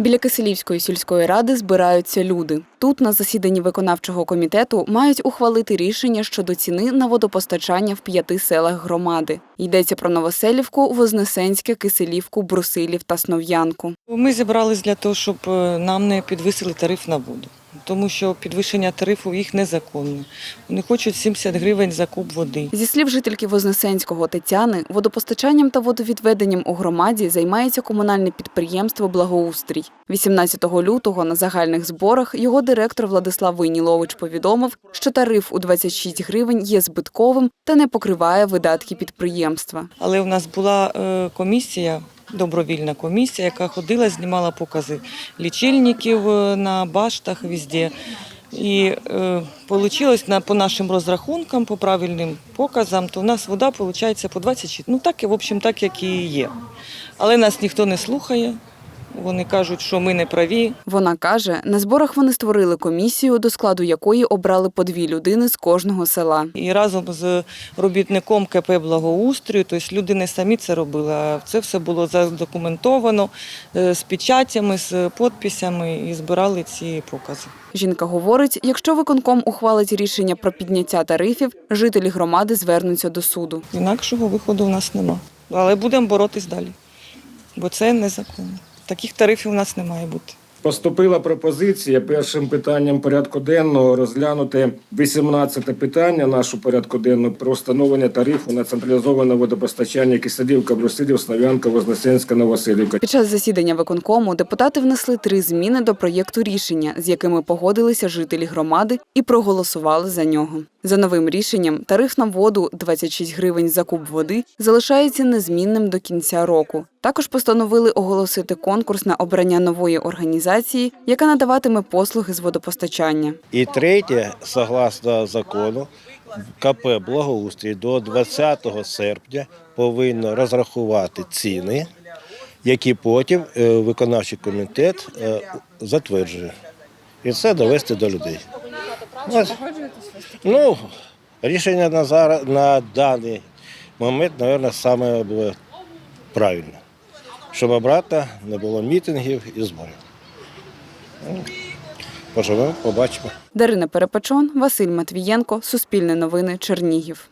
Біля Киселівської сільської ради збираються люди. Тут, на засіданні виконавчого комітету, мають ухвалити рішення щодо ціни на водопостачання в п'яти селах громади. Йдеться про Новоселівку, Вознесенське, Киселівку, Брусилів та Снов'янку. Ми зібрались для того, щоб е, нам не підвисили тариф на воду, тому що підвищення тарифу їх незаконне. Вони хочуть 70 гривень за куб води. Зі слів жительки Вознесенського Тетяни, водопостачанням та водовідведенням у громаді займається комунальне підприємство Благоустрій. 18 лютого на загальних зборах його директор Владислав Войнілович повідомив, що тариф у 26 гривень є збитковим та не покриває видатки підприємства. Але у нас була е, комісія, добровільна комісія, яка ходила, знімала покази лічильників е, на баштах везде. І е, получилось на, по нашим розрахункам, по правильним показам, то в нас вода виходить по 26. Ну так, в общем, так, як і є. Але нас ніхто не слухає. Вони кажуть, що ми не праві. Вона каже, на зборах вони створили комісію, до складу якої обрали по дві людини з кожного села. І разом з робітником КП благоустрою, тобто люди не самі це робили, а це все було задокументовано е, з печатями, з підписями і збирали ці покази. Жінка говорить, якщо виконком ухвалить рішення про підняття тарифів, жителі громади звернуться до суду. Інакшого виходу в нас нема. Але будемо боротись далі, бо це незаконно. Таких тарифів у нас не має бути. Поступила пропозиція першим питанням порядку денного розглянути 18 питання нашого порядку денного про встановлення тарифу на централізоване водопостачання Киселівка, Брусилів, Слов'янка, Вознесенська, Новоселівка. Під час засідання виконкому депутати внесли три зміни до проєкту рішення, з якими погодилися жителі громади і проголосували за нього. За новим рішенням, тариф на воду 26 гривень за куб води залишається незмінним до кінця року. Також постановили оголосити конкурс на обрання нової організації, яка надаватиме послуги з водопостачання. І третє, согласно закону, КП Благоустрій до 20 серпня повинно розрахувати ціни, які потім е, виконавчий комітет е, затверджує. І це довести до людей. Ну, рішення на, зараз, на даний момент, мабуть, саме було правильне. Щоб обратно не було мітингів і зборів. Ну, Поживемо, побачимо. Дарина Перепечон, Василь Матвієнко, Суспільне новини, Чернігів.